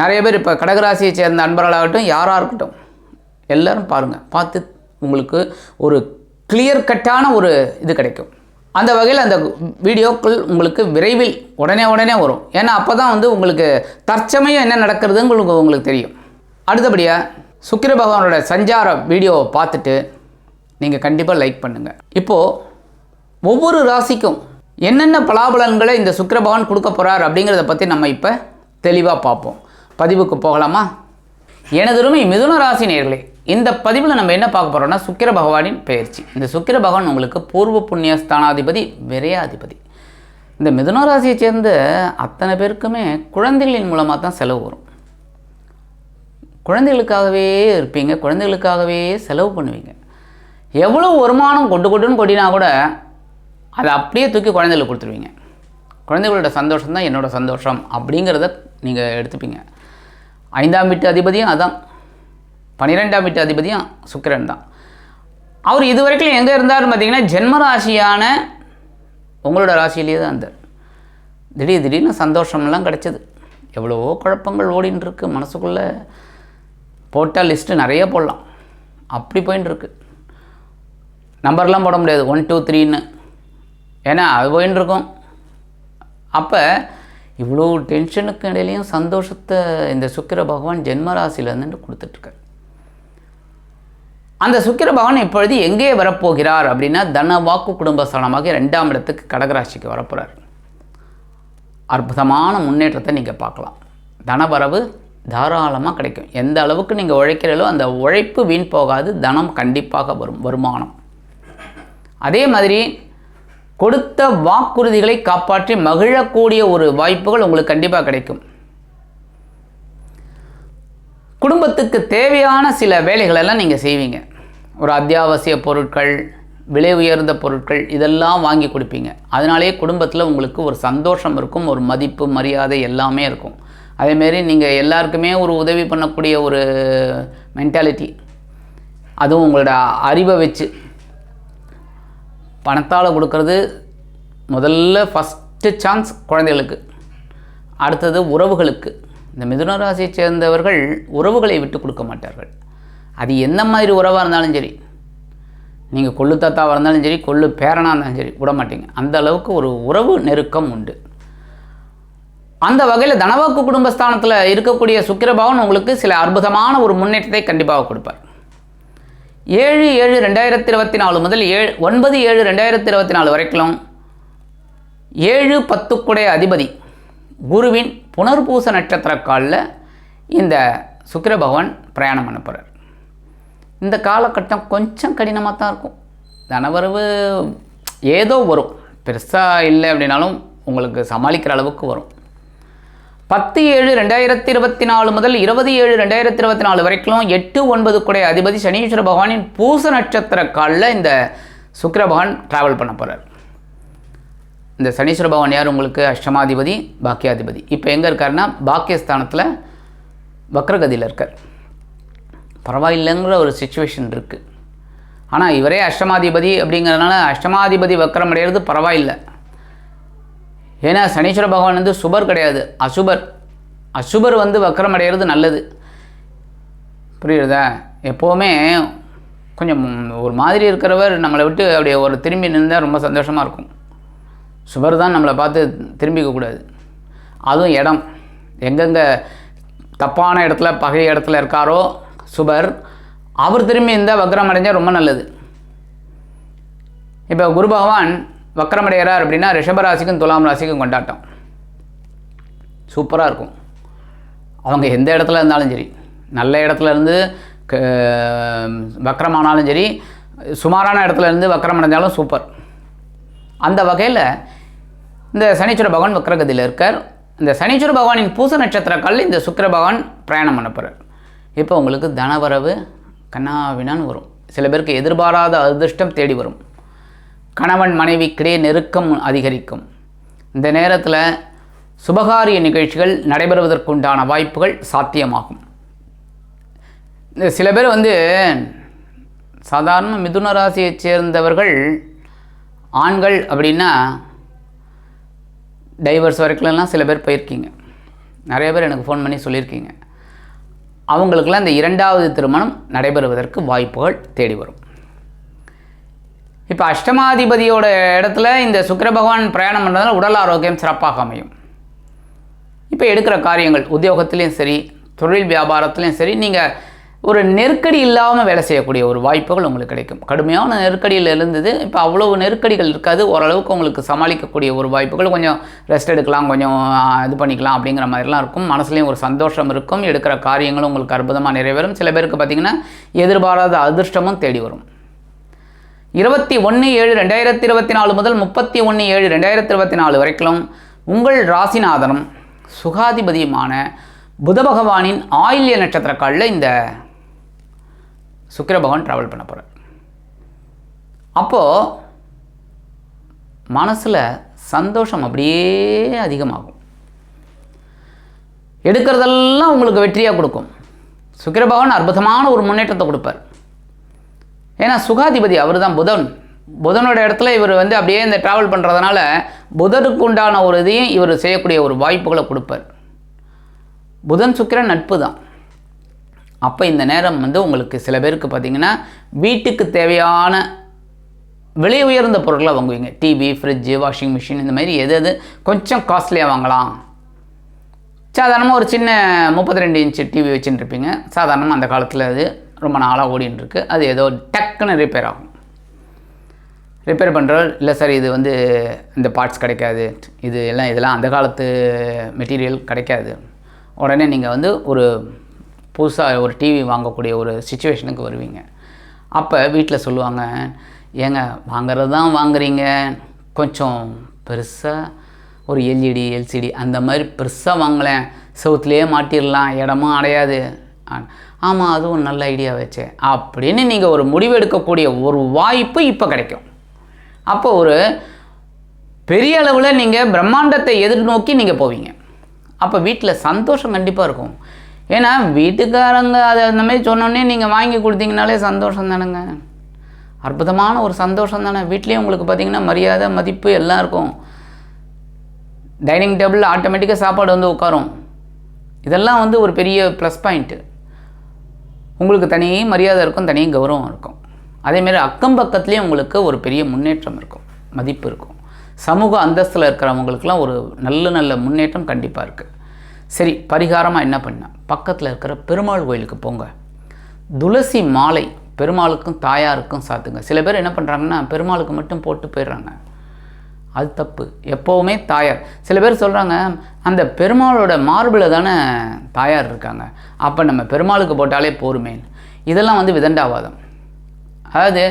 நிறைய பேர் இப்போ கடகராசியை சேர்ந்த அன்பர்களாகட்டும் யாராக இருக்கட்டும் எல்லோரும் பாருங்கள் பார்த்து உங்களுக்கு ஒரு கிளியர் கட்டான ஒரு இது கிடைக்கும். அந்த வகையில் அந்த வீடியோக்கள் உங்களுக்கு விரைவில் உடனே உடனே வரும். ஏன்னா அப்போ தான் வந்து உங்களுக்கு தற்சமயம் என்ன நடக்கிறதுன்னு உங்களுக்கு உங்களுக்கு தெரியும். அடுத்தபடியாக சுக்கிர பகவானோட சஞ்சார வீடியோவை பார்த்துட்டு நீங்கள் கண்டிப்பாக லைக் பண்ணுங்கள் இப்போது ஒவ்வொரு ராசிக்கும் என்னென்ன பலாபலன்களை இந்த சுக்கிர பகவான் கொடுக்க போகிறார் அப்படிங்கிறத பற்றி நம்ம இப்போ தெளிவாக பார்ப்போம். பதிவுக்கு போகலாமா? எனதருமை மிதுன ராசி நேர்களே இந்த பதிவில் நம்ம என்ன பார்க்க போகிறோம்னா சுக்கிர பகவானின் பெயர்ச்சி இந்த சுக்கிர பகவான் உங்களுக்கு பூர்வ புண்ணிய ஸ்தானாதிபதி விரையாதிபதி. இந்த மிதுன ராசியை சேர்ந்த அத்தனை பேருக்குமே குழந்தைகளின் மூலமாக தான் செலவு வரும். குழந்தைகளுக்காகவே இருப்பீங்க குழந்தைகளுக்காகவே செலவு பண்ணுவீங்க. எவ்வளோ வருமானம் கொண்டு கொண்டுன்னு கொட்டினா கூட அதை அப்படியே தூக்கி குழந்தைகளுக்கு கொடுத்துருவீங்க. குழந்தைகளோட சந்தோஷம் தான் என்னோட சந்தோஷம் அப்படிங்கிறத நீங்கள் எடுத்துப்பீங்க. ஐந்தாம் வீட்டு அதிபதியும் அதான். பன்னிரெண்டாம் வீட்டு அதிபதியும் சுக்கிரன் தான். அவர் இது வரைக்கும் எங்கே இருந்தார் பார்த்தீங்கன்னா ஜென்ம ராசியான உங்களோட ராசியிலேயே தான் இருந்தார். திடீர் திடீர்னு சந்தோஷம்லாம் கிடச்சிது. எவ்வளவோ குழப்பங்கள் ஓடின்னு இருக்கு மனசுக்குள்ளே போட்டால் லிஸ்ட்டு நிறைய போடலாம். அப்படி போயின்னு இருக்கு நம்பர்லாம் போட முடியாது. ஒன் டூ த்ரீன்னு. ஏன்னா அது போயின்னு இருக்கும் அப்போ இவ்வளோ டென்ஷனுக்கு இடையிலையும் சந்தோஷத்தை இந்த சுக்கிர பகவான் ஜென்மராசிலேருந்து கொடுத்துட்ருக்கார். அந்த சுக்கிர பகவான் இப்பொழுது எங்கே வரப்போகிறார் அப்படின்னா தன வாக்கு குடும்ப குடும்பஸ்தானமாக ரெண்டாம் இடத்துக்கு கடகராசிக்கு வரப்போகிறார் அற்புதமான முன்னேற்றத்தை நீங்கள் பார்க்கலாம். தனவரவு தாராளமாக கிடைக்கும். எந்த அளவுக்கு நீங்கள் உழைக்கிறீங்களோ அந்த உழைப்பு வீண் போகாது தனம் கண்டிப்பாக வரும் வருமானம். அதே மாதிரி கொடுத்த வாக்குறுதிகளை காப்பாற்றி மகிழக்கூடிய ஒரு வாய்ப்புகள் உங்களுக்கு கண்டிப்பாக கிடைக்கும். குடும்பத்துக்கு தேவையான சில வேலைகளெல்லாம் நீங்கள் செய்வீங்க. ஒரு அத்தியாவசிய பொருட்கள் விலை உயர்ந்த பொருட்கள் இதெல்லாம் வாங்கி கொடுப்பீங்க. அதனாலேயே குடும்பத்தில் உங்களுக்கு ஒரு சந்தோஷம் இருக்கும் ஒரு மதிப்பு மரியாதை எல்லாமே இருக்கும். அதேமாரி நீங்கள் எல்லாருக்குமே ஒரு உதவி பண்ணக்கூடிய ஒரு மென்டாலிட்டி அதுவும் உங்களோட அறிவை வச்சு பணத்தால் கொடுக்கறது முதல்ல ஃபஸ்ட்டு சான்ஸ் குழந்தைகளுக்கு. அடுத்தது உறவுகளுக்கு. இந்த மிதுன ராசியை சேர்ந்தவர்கள் உறவுகளை விட்டு கொடுக்க மாட்டார்கள். அது எந்த மாதிரி உறவாக இருந்தாலும் சரி நீங்கள் கொள்ளு தாத்தாவாக இருந்தாலும் சரி கொள்ளு பேரனாக இருந்தாலும் சரி விட மாட்டீங்க. அந்த அளவுக்கு ஒரு உறவு நெருக்கம் உண்டு. அந்த வகையில் தனவாக்கு குடும்பஸ்தானத்தில் இருக்கக்கூடிய சுக்கிரபவன் உங்களுக்கு சில அற்புதமான ஒரு முன்னேற்றத்தை கண்டிப்பாக கொடுப்பார். ஏழு ஏழு ரெண்டாயிரத்தி இருபத்தி நாலு முதல் ஏழு ஒன்பது ஏழு ரெண்டாயிரத்தி இருபத்தி நாலு வரைக்கும் ஏழு பத்துக்குடைய அதிபதி குருவின் புனர்பூச நட்சத்திர காலில் இந்த சுக்கிர பகவான் பிரயாணம் பண்ண போகிறார் இந்த காலகட்டம் கொஞ்சம் கடினமாக தான் இருக்கும். தனவரவு ஏதோ வரும். பெருசாக இல்லை அப்படின்னாலும் உங்களுக்கு சமாளிக்கிற அளவுக்கு வரும். பத்து ஏழு ரெண்டாயிரத்தி இருபத்தி நாலு முதல் இருபது ஏழு ரெண்டாயிரத்தி இருபத்தி நாலு வரைக்கும் எட்டு ஒன்பது குடைய அதிபதி சனீஸ்வர பகவானின் பூச நட்சத்திர காலில் இந்த சுக்கிர பகவான் ட்ராவல் பண்ண போகிறார் இந்த சனீஸ்வர பகவான் யார் உங்களுக்கு? அஷ்டமாதிபதி பாக்கியாதிபதி. இப்போ எங்கே இருக்காருன்னா பாக்கியஸ்தானத்தில் வக்ரகதியில் இருக்கார். பரவாயில்லைங்கிற ஒரு சுச்சுவேஷன் இருக்குது ஆனால் இவரே அஷ்டமாதிபதி அப்படிங்கிறதுனால அஷ்டமாதிபதி வக்கரம் அடைகிறது பரவாயில்லை. ஏன்னா சனீஸ்வர பகவான் வந்து சுபர் கிடையாது. அசுபர். அசுபர் வந்து வக்கரம் அடைகிறது நல்லது. புரியுறதா? எப்போவுமே கொஞ்சம் ஒரு மாதிரி இருக்கிறவர் நம்மளை விட்டு அப்படியே ஒரு திரும்பி நின்றால் ரொம்ப சந்தோஷமாக இருக்கும். சுபர் தான் நம்மளை பார்த்து திரும்பிக்கக்கூடாது அதுவும் இடம். எங்கெங்கே தப்பான இடத்துல பகை இடத்துல இருக்காரோ சுபர் அவர் திரும்பி இருந்தால் வக்ரம் அடைஞ்சால் ரொம்ப நல்லது. இப்போ குரு பகவான் வக்கரமடைகிறார் அப்படின்னா ரிஷபராசிக்கும் துலாம் ராசிக்கும் கொண்டாட்டம். சூப்பராக இருக்கும். அவங்க எந்த இடத்துல இருந்தாலும் சரி நல்ல இடத்துல இருந்து க- சரி சுமாரான இடத்துல இருந்து வக்கரம் அடைஞ்சாலும் சூப்பர். அந்த வகையில் இந்த சனீஸ்வர பகவான் வக்ரகதியில் இருக்கார். இந்த சனீஸ்வர பகவானின் பூச நட்சத்திரக்காலில் இந்த சுக்கர பகவான் பிரயாணம் பண்ணப்படுறார் இப்போ உங்களுக்கு தனவரவு கண்ணாவினான்னு வரும். சில பேருக்கு எதிர்பாராத அதிர்ஷ்டம் தேடி வரும். கணவன் மனைவிக்கிடையே நெருக்கம் அதிகரிக்கும். இந்த நேரத்தில் சுபகாரிய நிகழ்ச்சிகள் நடைபெறுவதற்குண்டான வாய்ப்புகள் சாத்தியமாகும். இந்த சில பேர் வந்து சாதாரண மிதுன ராசியைச் சேர்ந்தவர்கள் ஆண்கள் அப்படின்னா டைவர்ஸ் வரைக்கும்லாம் சில பேர் போயிருக்கீங்க. நிறைய பேர் எனக்கு ஃபோன் பண்ணி சொல்லியிருக்கீங்க. அவங்களுக்கெல்லாம் இந்த இரண்டாவது திருமணம் நடைபெறுவதற்கு வாய்ப்புகள் தேடி வரும். இப்போ அஷ்டமாதிபதியோட இடத்துல இந்த சுக்கர பகவான் பிரயாணம் பண்ணுறதுனால உடல் ஆரோக்கியம் சிறப்பாக அமையும். இப்போ எடுக்கிற காரியங்கள் உத்தியோகத்துலேயும் சரி தொழில் வியாபாரத்துலேயும் சரி நீங்கள் ஒரு நெருக்கடி இல்லாமல் வேலை செய்யக்கூடிய ஒரு வாய்ப்புகள் உங்களுக்கு கிடைக்கும். கடுமையான நெருக்கடியில் இருந்தது இப்போ அவ்வளவு நெருக்கடிகள் இருக்காது. ஓரளவுக்கு உங்களுக்கு சமாளிக்கக்கூடிய ஒரு வாய்ப்புகள் கொஞ்சம் ரெஸ்ட் எடுக்கலாம் கொஞ்சம் இது பண்ணிக்கலாம் அப்படிங்கிற மாதிரிலாம் இருக்கும். மனசுலேயும் ஒரு சந்தோஷம் இருக்கும். எடுக்கிற காரியங்களும் உங்களுக்கு அற்புதமாக நிறைவேறும். சில பேருக்கு பார்த்திங்கன்னா எதிர்பாராத அதிர்ஷ்டமும் தேடி வரும். இருபத்தி ஒன்று ஏழு ரெண்டாயிரத்தி இருபத்தி நாலு முதல் முப்பத்தி ஒன்று ஏழு ரெண்டாயிரத்தி இருபத்தி நாலு வரைக்கும் உங்கள் ராசிநாதனும் சுகாதிபதியுமான புத பகவானின் ஆயில்ய நட்சத்திரக்காலில் இந்த சுக்கிர பகவான் ட்ராவல் பண்ண போகிறார் அப்போது மனசில் சந்தோஷம் அப்படியே அதிகமாகும். எடுக்கிறதெல்லாம் உங்களுக்கு வெற்றியாக கொடுக்கும். சுக்கிர பகவான் அற்புதமான ஒரு முன்னேற்றத்தை கொடுப்பார். ஏன்னா சுகாதிபதி அவர் தான் புதன். புதனோட இடத்துல இவர் வந்து அப்படியே இந்த ட்ராவல் பண்ணுறதுனால புதனுக்கு உண்டான ஒரு இதையும் இவர் செய்யக்கூடிய ஒரு வாய்ப்புகளை கொடுப்பார். புதன் சுக்கிரன் நட்பு தான். அப்போ இந்த நேரம் வந்து உங்களுக்கு சில பேருக்கு பார்த்தீங்கன்னா வீட்டுக்கு தேவையான விலை உயர்ந்த பொருட்களை வாங்குவீங்க. டிவி ஃப்ரிட்ஜு வாஷிங் மிஷின் இந்த மாதிரி எது எது கொஞ்சம் காஸ்ட்லியாக வாங்கலாம். சாதாரணமாக ஒரு சின்ன முப்பத்தி ரெண்டு இன்ச்சு டிவி வச்சுட்டுருப்பீங்க சாதாரணமாக அந்த காலத்தில் அது ரொம்ப நாளாக ஓடின்னு அது ஏதோ டக்குன்னு ரிப்பேர் ஆகும். ரிப்பேர் பண்ணுறோம் இல்லை சார் இது வந்து இந்த பார்ட்ஸ் கிடைக்காது. இது எல்லாம் இதெல்லாம் அந்த காலத்து மெட்டீரியல் கிடைக்காது. உடனே நீங்கள் வந்து ஒரு புதுசாக ஒரு டிவி வாங்கக்கூடிய ஒரு சுச்சுவேஷனுக்கு வருவீங்க. அப்போ வீட்டில் சொல்லுவாங்க ஏங்க வாங்குறது தான் வாங்குறீங்க. கொஞ்சம் பெருசாக ஒரு எல்இடி எல்சிடி அந்த மாதிரி பெருசாக வாங்கலேன். செவுத்துலேயே மாட்டிடலாம். இடமும் அடையாது. ஆமாம் அதுவும் நல்ல ஐடியா வச்சு அப்படின்னு நீங்கள் ஒரு முடிவு எடுக்கக்கூடிய ஒரு வாய்ப்பு இப்போ கிடைக்கும். அப்போ ஒரு பெரிய அளவில் நீங்கள் பிரம்மாண்டத்தை எதிர்நோக்கி நீங்கள் போவீங்க. அப்போ வீட்டில் சந்தோஷம் கண்டிப்பாக இருக்கும். ஏன்னா வீட்டுக்காரங்க அதை அந்த மாதிரி சொன்னோன்னே நீங்கள் வாங்கி கொடுத்தீங்கனாலே சந்தோஷம் தானுங்க. அற்புதமான ஒரு சந்தோஷம் தானே. வீட்லேயும் உங்களுக்கு பார்த்தீங்கன்னா மரியாதை மதிப்பு எல்லாம் இருக்கும். டைனிங் டேபிள் ஆட்டோமேட்டிக்காக சாப்பாடு வந்து உட்காரும். இதெல்லாம் வந்து ஒரு பெரிய ப்ளஸ் பாயிண்ட்டு உங்களுக்கு தனி மரியாதை இருக்கும் தனி கௌரவம் இருக்கும். அதேமாரி அக்கம் பக்கத்துலேயும் உங்களுக்கு ஒரு பெரிய முன்னேற்றம் இருக்கும் மதிப்பு இருக்கும். சமூக அந்தஸ்தில் இருக்கிறவங்களுக்குலாம் ஒரு நல்ல நல்ல முன்னேற்றம் கண்டிப்பாக இருக்குது சரி பரிகாரமாக என்ன பண்ண? பக்கத்தில் இருக்கிற பெருமாள் கோயிலுக்கு போங்க. துளசி மாலை பெருமாளுக்கும் தாயாருக்கும் சாத்துங்க. சில பேர் என்ன பண்ணுறாங்கன்னா பெருமாளுக்கு மட்டும் போட்டு போயிடுறாங்க. அது தப்பு. எப்போவுமே தாயார். சில பேர் சொல்கிறாங்க அந்த பெருமாளோட மார்பில் தானே தாயார் இருக்காங்க. அப்போ நம்ம பெருமாளுக்கு போட்டாலே போருமே. இதெல்லாம் வந்து விதண்டாவாதம். அதாவது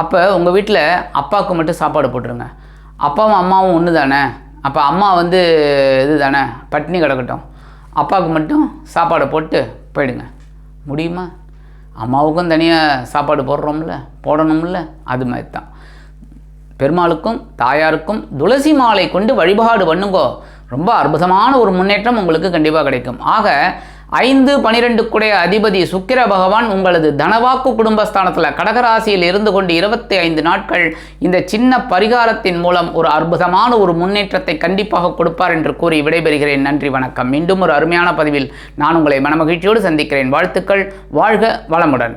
அப்போ உங்கள் வீட்டில் அப்பாவுக்கு மட்டும் சாப்பாடு போட்டுருங்க. அப்பாவும் அம்மாவும் ஒன்று தானே. அப்போ அம்மா வந்து இது தானே பட்டினி கிடக்கட்டும். அப்பாவுக்கு மட்டும் சாப்பாடை போட்டு போயிடுங்க. முடியுமா? அம்மாவுக்கும் தனியாக சாப்பாடு போடுறோம்ல போடணும்ல அது மாதிரி தான் பெருமாளுக்கும் தாயாருக்கும் துளசி மாலை கொண்டு வழிபாடு பண்ணுங்கோ. ரொம்ப அற்புதமான ஒரு முன்னேற்றம் உங்களுக்கு கண்டிப்பாக கிடைக்கும். ஆக ஐந்து பனிரெண்டுக்குடைய அதிபதி சுக்கிர பகவான் உங்களது தனவாக்கு குடும்பஸ்தானத்தில் கடகராசியில் இருந்து கொண்டு இருபத்தி ஐந்து நாட்கள் இந்த சின்ன பரிகாரத்தின் மூலம் ஒரு அற்புதமான ஒரு முன்னேற்றத்தை கண்டிப்பாக கொடுப்பார் என்று கூறி விடைபெறுகிறேன். நன்றி வணக்கம். மீண்டும் ஒரு அருமையான பதிவில் நான் உங்களை மனமகிழ்ச்சியோடு சந்திக்கிறேன். வாழ்த்துக்கள். வாழ்க வளமுடன்.